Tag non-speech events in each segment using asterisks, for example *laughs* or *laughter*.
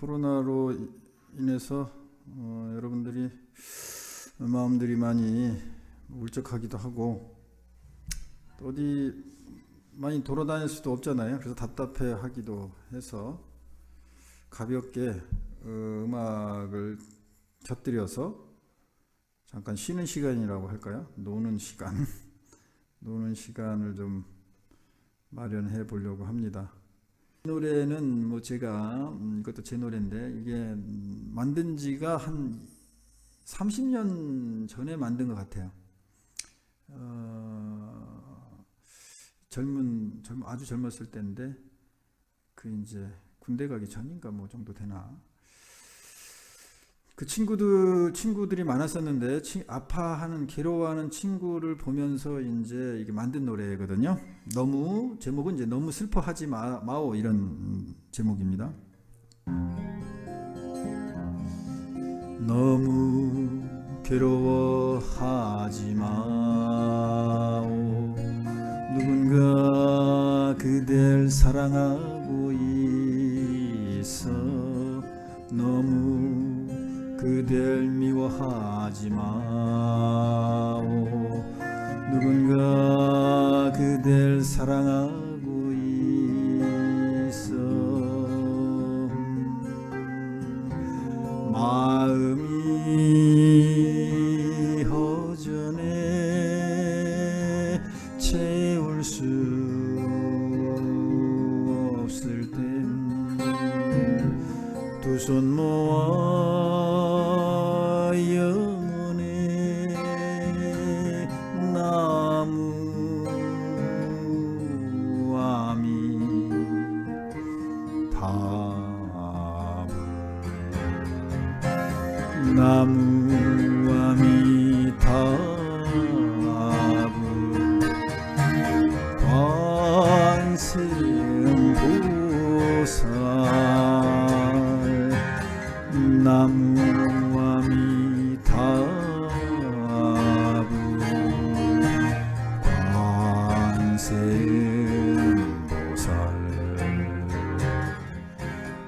코로나로 이- 인해서 어, 여러분들이 마음들이 많이 울적하기도 하고 또 어디 많이 돌아다닐 수도 없잖아요. 그래서 답답해 하기도 해서 가볍게 어, 음악을 곁들여서 잠깐 쉬는 시간이라고 할까요? 노는 시간, *laughs* 노는 시간을 좀 마련해 보려고 합니다. 이 노래는 뭐 제가 음, 이것도 제 노래인데 이게 음, 만든 지가 한 30년 전에 만든 것 같아요. 어, 젊은 젊 아주 젊었을 때인데 그 이제 군대 가기 전인가 뭐 정도 되나 그 친구들 친구들이 많았었는데 치- 아파하는 괴로워하는 친구를 보면서 이제 이게 만든 노래거든요. 너무 제목은 이제 너무 슬퍼하지 마, 마오 이런 음, 제목입니다. 너무 괴로워하지 마오 누군가 그댈 사랑하고 있어 너무 그댈 미워하지 마오. 누군가 그댈 사랑하고 있어. 마음이 허전해 채울 수 없을 땐 두 손 모아 답을 나무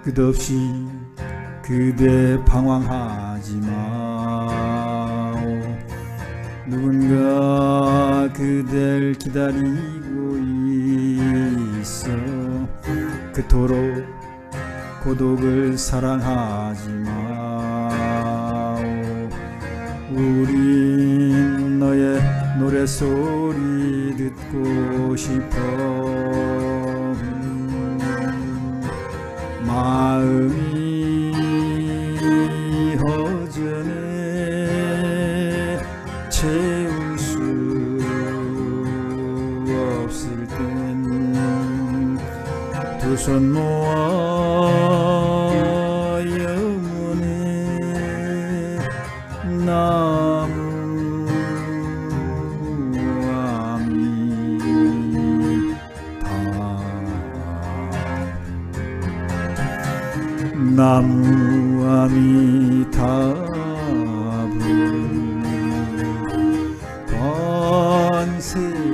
끝없이 그대 방황하지 마오. 누군가 그댈 기다리고 있어 그토록 고독을 사랑하지 마오. 우린 너의 노래소리 듣고 싶어. 음, 마음이 허전해 채울 수 없을 땐 두 손 모아 나무와 미타불 관세